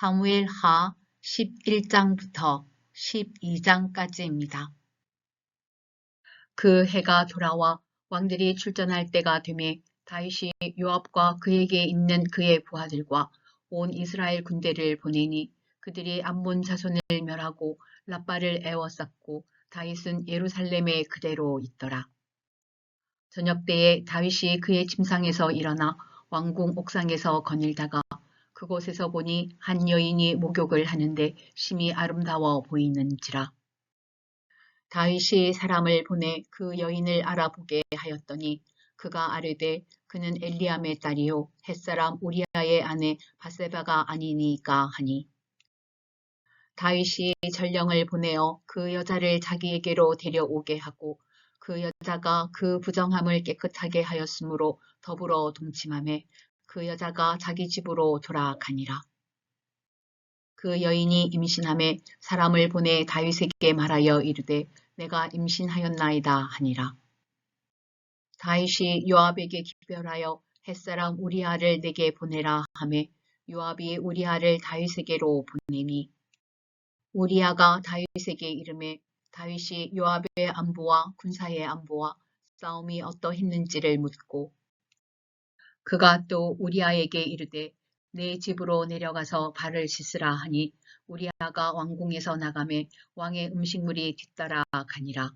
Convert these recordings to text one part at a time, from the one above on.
사무엘 하 11장부터 12장까지입니다. 그 해가 돌아와 왕들이 출전할 때가 되매 다윗이 요압과 그에게 있는 그의 부하들과 온 이스라엘 군대를 보내니 그들이 암몬 자손을 멸하고 라빠를 에워쌌고 다윗은 예루살렘에 그대로 있더라. 저녁 때에 다윗이 그의 침상에서 일어나 왕궁 옥상에서 거닐다가 그곳에서 보니 한 여인이 목욕을 하는데 심히 아름다워 보이는지라. 다윗이 사람을 보내 그 여인을 알아보게 하였더니 그가 아뢰되 그는 엘리암의 딸이요 햇사람 우리아의 아내 바세바가 아니니까 하니 다윗이 전령을 보내어 그 여자를 자기에게로 데려오게 하고 그 여자가 그 부정함을 깨끗하게 하였으므로 더불어 동침함에 그 여자가 자기 집으로 돌아가니라. 그 여인이 임신함에 사람을 보내 다윗에게 말하여 이르되 내가 임신하였나이다 하니라. 다윗이 요압에게 기별하여 햇사람 우리아를 내게 보내라 하매 요압이 우리아를 다윗에게로 보내니 우리아가 다윗에게 이름에 다윗이 요압의 안부와 군사의 안부와 싸움이 어떠했는지를 묻고 그가 또 우리아에게 이르되 내 집으로 내려가서 발을 씻으라 하니 우리아가 왕궁에서 나가매 왕의 음식물이 뒤따라 가니라.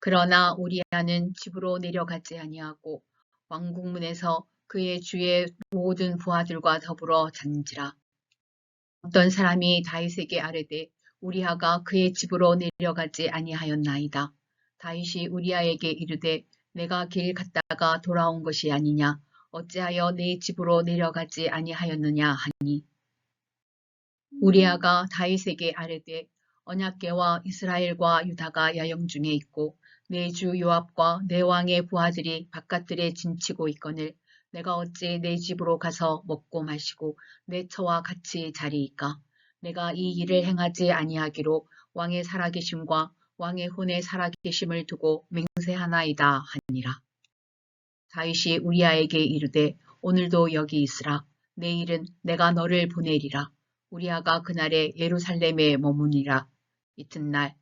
그러나 우리아는 집으로 내려가지 아니하고 왕궁 문에서 그의 주의 모든 부하들과 더불어 잔지라. 어떤 사람이 다윗에게 아뢰되 우리아가 그의 집으로 내려가지 아니하였나이다. 다윗이 우리아에게 이르되 내가 길 갔다가 돌아온 것이 아니냐. 어찌하여 내 집으로 내려가지 아니하였느냐 하니. 우리아가 다윗에게 아뢰되 언약계와 이스라엘과 유다가 야영 중에 있고 내 주 요압과 내 왕의 부하들이 바깥들에 진치고 있거늘 내가 어찌 내 집으로 가서 먹고 마시고 내 처와 같이 자리이까. 내가 이 일을 행하지 아니하기로 왕의 살아계심과 왕의 혼의 살아계심을 두고 맹세하나이다 하니라. 다윗이 우리아에게 이르되 오늘도 여기 있으라. 내일은 내가 너를 보내리라. 우리아가 그날에 예루살렘에 머무니라. 이튿날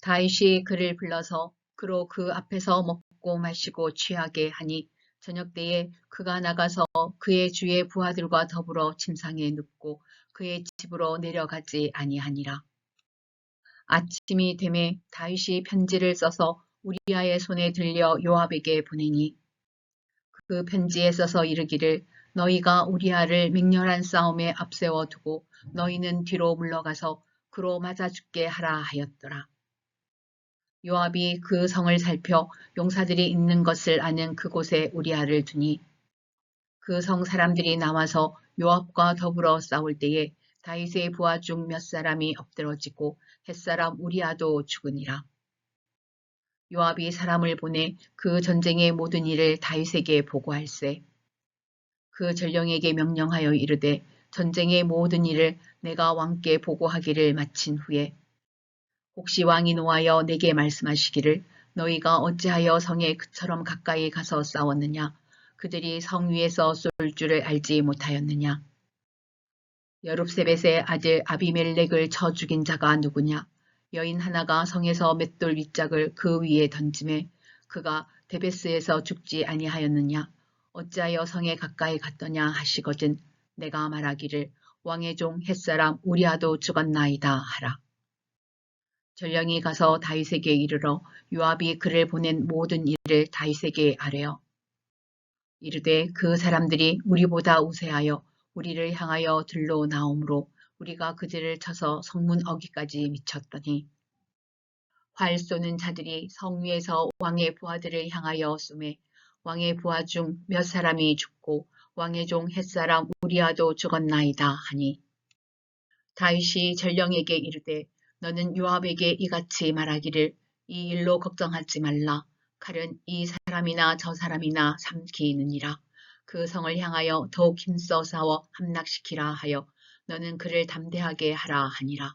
다윗이 그를 불러서 그로 그 앞에서 먹고 마시고 취하게 하니 저녁 때에 그가 나가서 그의 주의 부하들과 더불어 침상에 눕고 그의 집으로 내려가지 아니하니라. 아침이 되매 다윗이 편지를 써서 우리아의 손에 들려 요압에게 보내니 그 편지에 써서 이르기를 너희가 우리아를 맹렬한 싸움에 앞세워 두고 너희는 뒤로 물러가서 그로 맞아 죽게 하라 하였더라. 요압이 그 성을 살펴 용사들이 있는 것을 아는 그곳에 우리아를 두니 그 성 사람들이 나와서 요압과 더불어 싸울 때에 다윗의 부하 중 몇 사람이 엎드러지고 햇사람 우리아도 죽으니라. 요압이 사람을 보내 그 전쟁의 모든 일을 다윗에게 보고할세. 그 전령에게 명령하여 이르되 전쟁의 모든 일을 내가 왕께 보고하기를 마친 후에 혹시 왕이 노하여 내게 말씀하시기를 너희가 어찌하여 성에 그처럼 가까이 가서 싸웠느냐 그들이 성 위에서 쏠 줄을 알지 못하였느냐 여룹세벳의 아들 아비멜렉을 쳐 죽인 자가 누구냐? 여인 하나가 성에서 맷돌 윗짝을 그 위에 던짐에 그가 데베스에서 죽지 아니하였느냐? 어찌하여 성에 가까이 갔더냐 하시거든 내가 말하기를 왕의 종 햇사람 우리아도 죽었나이다 하라. 전령이 가서 다윗에게 이르러 요압이 그를 보낸 모든 일을 다윗에게 아뢰어. 이르되 그 사람들이 우리보다 우세하여 우리를 향하여 들러 나오므로 우리가 그들을 쳐서 성문 어기까지 미쳤더니 활 쏘는 자들이 성 위에서 왕의 부하들을 향하여 쏘매 왕의 부하 중 몇 사람이 죽고 왕의 종 햇사람 우리아도 죽었나이다 하니 다윗이 전령에게 이르되 너는 요압에게 이같이 말하기를 이 일로 걱정하지 말라. 칼은 이 사람이나 저 사람이나 삼키느니라 그 성을 향하여 더욱 힘써 싸워 함락시키라 하여 너는 그를 담대하게 하라 하니라.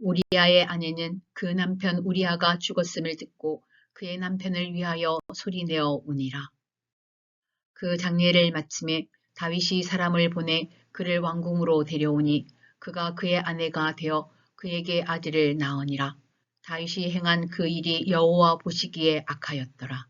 우리아의 아내는 그 남편 우리아가 죽었음을 듣고 그의 남편을 위하여 소리내어 우니라. 그 장례를 마침에 다윗이 사람을 보내 그를 왕궁으로 데려오니 그가 그의 아내가 되어 그에게 아들을 낳으니라. 다윗이 행한 그 일이 여호와 보시기에 악하였더라.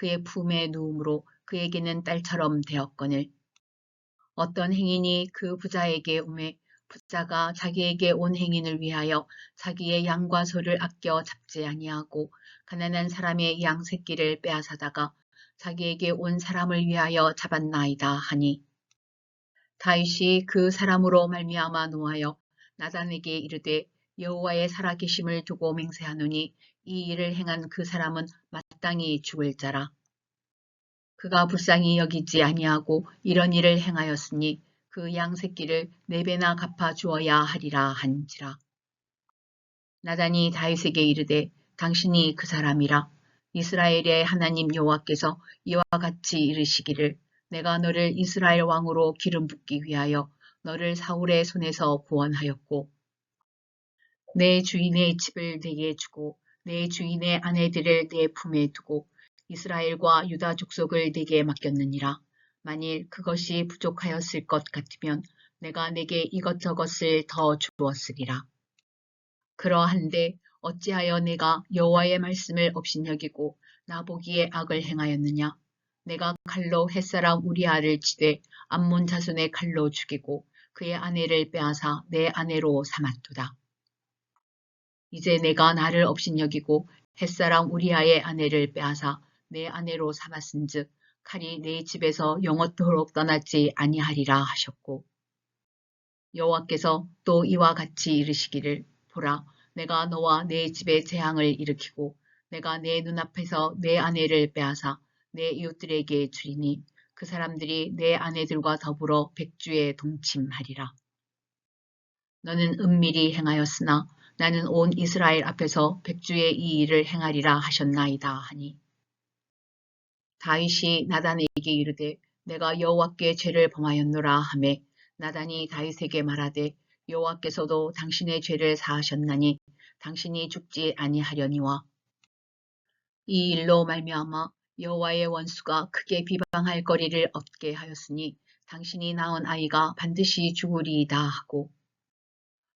그의 품에 누움으로 그에게는 딸처럼 되었거늘. 어떤 행인이 그 부자에게 오매 부자가 자기에게 온 행인을 위하여 자기의 양과 소를 아껴 잡지 아니하고 가난한 사람의 양 새끼를 빼앗아다가 자기에게 온 사람을 위하여 잡았나이다 하니. 다윗이 그 사람으로 말미암아 노하여 나단에게 이르되 여호와의 살아계심을 두고 맹세하노니 이 일을 행한 그 사람은 마땅히 죽을 자라. 그가 불쌍히 여기지 아니하고 이런 일을 행하였으니 그 양 새끼를 네 배나 갚아 주어야 하리라 한지라. 나단이 다윗에게 이르되 당신이 그 사람이라 이스라엘의 하나님 여호와께서 이와 같이 이르시기를 내가 너를 이스라엘 왕으로 기름 붓기 위하여 너를 사울의 손에서 구원하였고 내 주인의 집을 내게 주고 내 주인의 아내들을 내 품에 두고 이스라엘과 유다 족속을 내게 맡겼느니라. 만일 그것이 부족하였을 것 같으면 내가 내게 이것저것을 더 주었으리라. 그러한데 어찌하여 내가 여호와의 말씀을 업신여기고 나보기에 악을 행하였느냐? 내가 칼로 햇사람 우리아를 치되 암몬 자손의 칼로 죽이고 그의 아내를 빼앗아 내 아내로 삼았도다. 이제 내가 나를 업신여기고 햇사람 우리아의 아내를 빼앗아 내 아내로 삼았은즉 칼이 내 집에서 영원토록 떠나지 아니하리라 하셨고 여호와께서 또 이와 같이 이르시기를 보라 내가 너와 내 집에 재앙을 일으키고 내가 내 눈앞에서 내 아내를 빼앗아 내 이웃들에게 주리니 그 사람들이 내 아내들과 더불어 백주에 동침하리라. 너는 은밀히 행하였으나 나는 온 이스라엘 앞에서 백주의 이 일을 행하리라 하셨나이다 하니. 다윗이 나단에게 이르되 내가 여호와께 죄를 범하였노라 하매 나단이 다윗에게 말하되 여호와께서도 당신의 죄를 사하셨나니 당신이 죽지 아니하려니와. 이 일로 말미암아 여호와의 원수가 크게 비방할 거리를 얻게 하였으니 당신이 낳은 아이가 반드시 죽으리이다 하고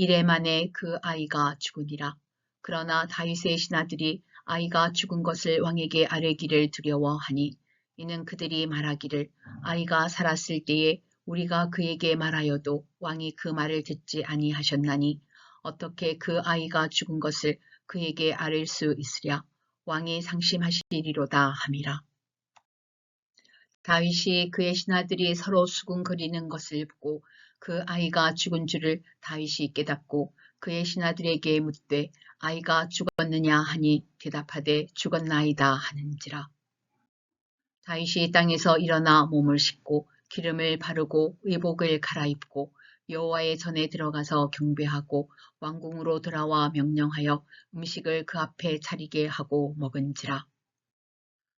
이래 만에 그 아이가 죽으니라. 그러나 다윗의 신하들이 아이가 죽은 것을 왕에게 아뢰기를 두려워하니 이는 그들이 말하기를 아이가 살았을 때에 우리가 그에게 말하여도 왕이 그 말을 듣지 아니하셨나니 어떻게 그 아이가 죽은 것을 그에게 아뢰 수 있으랴 왕이 상심하시리로다 함이라. 다윗이 그의 신하들이 서로 수군거리는 것을 보고 그 아이가 죽은 줄을 다윗이 깨닫고 그의 신하들에게 묻되 아이가 죽었느냐 하니 대답하되 죽었나이다 하는지라. 다윗이 땅에서 일어나 몸을 씻고 기름을 바르고 의복을 갈아입고 여호와의 전에 들어가서 경배하고 왕궁으로 돌아와 명령하여 음식을 그 앞에 차리게 하고 먹은지라.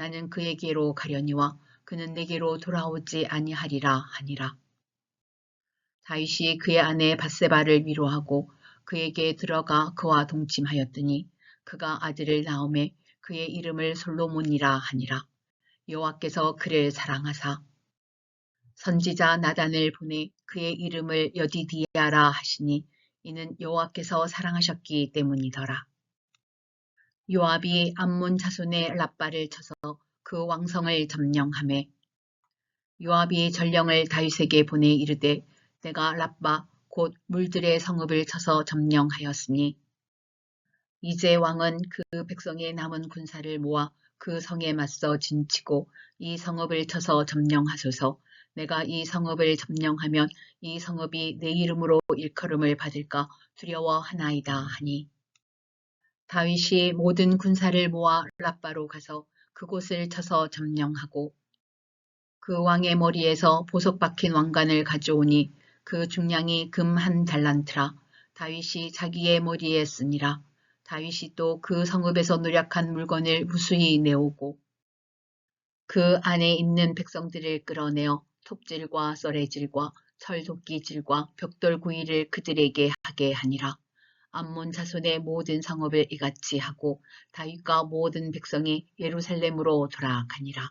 나는 그에게로 가려니와 그는 내게로 돌아오지 아니하리라 하니라 다윗이 그의 아내 바세바를 위로하고 그에게 들어가 그와 동침하였더니 그가 아들을 낳음에 그의 이름을 솔로몬이라 하니라. 여호와께서 그를 사랑하사 선지자 나단을 보내 그의 이름을 여디디아라 하시니 이는 여호와께서 사랑하셨기 때문이더라. 요압이 암몬 자손의 라빠를 쳐서 그 왕성을 점령하매 요압이 전령을 다윗에게 보내 이르되 내가 라빠 곧 물들의 성읍을 쳐서 점령하였으니 이제 왕은 그 백성의 남은 군사를 모아 그 성에 맞서 진치고 이 성읍을 쳐서 점령하소서. 내가 이 성읍을 점령하면 이 성읍이 내 이름으로 일컬음을 받을까 두려워하나이다 하니 다윗이 모든 군사를 모아 라빠로 가서 그곳을 쳐서 점령하고 그 왕의 머리에서 보석 박힌 왕관을 가져오니 그 중량이 금 한 달란트라 다윗이 자기의 머리에 쓰니라 다윗이 또 그 성읍에서 노력한 물건을 무수히 내오고 그 안에 있는 백성들을 끌어내어 톱질과 썰애질과 철도끼질과 벽돌 구이를 그들에게 하게 하니라. 암몬 자손의 모든 성읍을 이같이 하고 다윗과 모든 백성이 예루살렘으로 돌아가니라.